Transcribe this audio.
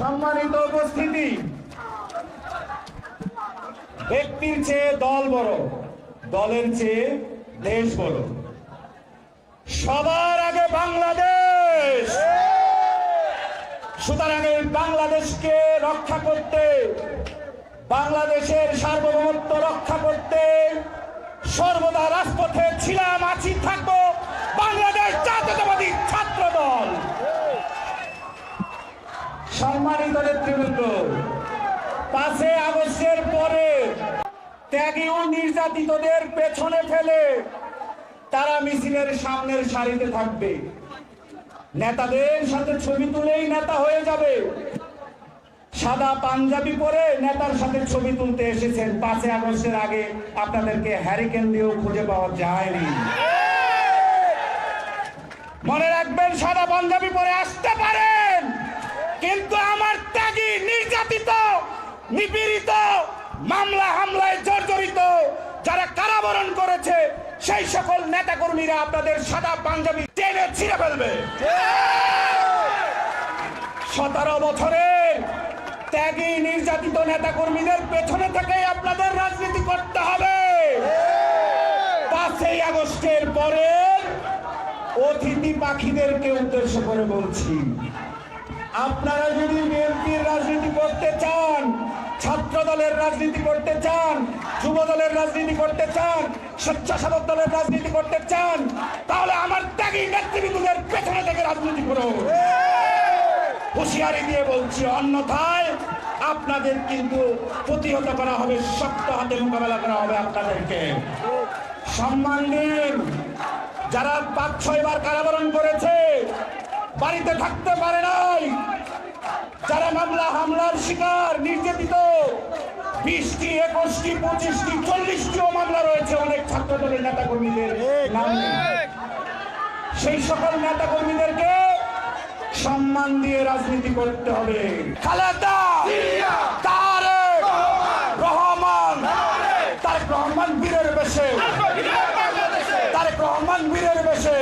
সম্মানিত উপস্থিতি। ব্যক্তির চেয়ে দল বড়, দলের চেয়ে দেশ বড়। সবার আগে বাংলাদেশ! সুতরাং এই বাংলাদেশকে রক্ষা করতে, বাংলাদেশের সার্বভৌমত্ব রক্ষা করতে সর্বদা রাজপথে ছিলাম আছি থাকব বাংলাদেশ জাতীয়তাবাদী ছাত্র দল সম্মানিত নেতৃবৃন্দ, পাঁচে আগস্টের পরে ত্যাগী ও নির্যাতিতদের পেছনে ফেলে তারা মিছিলের সামনের সারিতে থাকবে। নেতাদের সাথে ছবি তুলেই নেতা হয়ে যাবে। সাদা পাঞ্জাবি পরে নেতার সাথে ছবি তুলতে এসেছেন। পাঁচে আগস্টের আগে আপনাদেরকে হ্যারিকেন দিয়েও খুঁজে পাওয়া যায়নি। মনে রাখবেন, সাদা পাঞ্জাবি পরে আসতে পারেন কিন্তু আমার ত্যাগী, নির্যাতিত, নিপীড়িত, মামলা হামলায় জর্জরিত যারা কারাবরণ করেছে, সেই সকল নেতাকর্মীরা আপনাদের সাদা পাঞ্জাবি টেনে ছিঁড়ে ফেলবে। সতেরো বছরের ত্যাগী, নির্যাতিত নেতাকর্মীদের পেছনে থেকেই আপনাদের রাজনীতি করতে হবে। পাঁচই আগস্টের পরে অতিথি পাখিদেরকে উদ্দেশ্য করে বলছি আপনারা যদি বিএনপির রাজনীতি করতে চান ছাত্র দলের রাজনীতি করতে চান যুব দলের রাজনীতি করতে চান, স্বেচ্ছাসেবক দলের রাজনীতি করতে চান, তাহলে আমার ত্যাগী নেতৃবৃন্দদের পেছনে থেকে রাজনীতি করুন হুঁশিয়ারি দিয়ে বলছি, অন্যথায় আপনাদের কিন্তু প্রতিহত করা হবে, শক্ত হাতে মোকাবেলা করা হবে আপনাদেরকে। সম্মান দিন। যারা পাঁচ ছয়বার কারাবরণ করেছে বাড়িতে থাকতে পারে নাই। যারা মামলা হামলার শিকার নির্যাতিত বিশটি একুশটি পঁচিশটি চল্লিশটিও মামলা রয়েছে অনেক ছাত্র দলের নেতা কর্মীদের নামে সেই সকল নেতা কর্মীদেরকে সম্মান দিয়ে রাজনীতি করতে হবে। খালেদা তারেক রহমান তারেক রহমান বীরের বেশে তারেক রহমান বীরের বেশে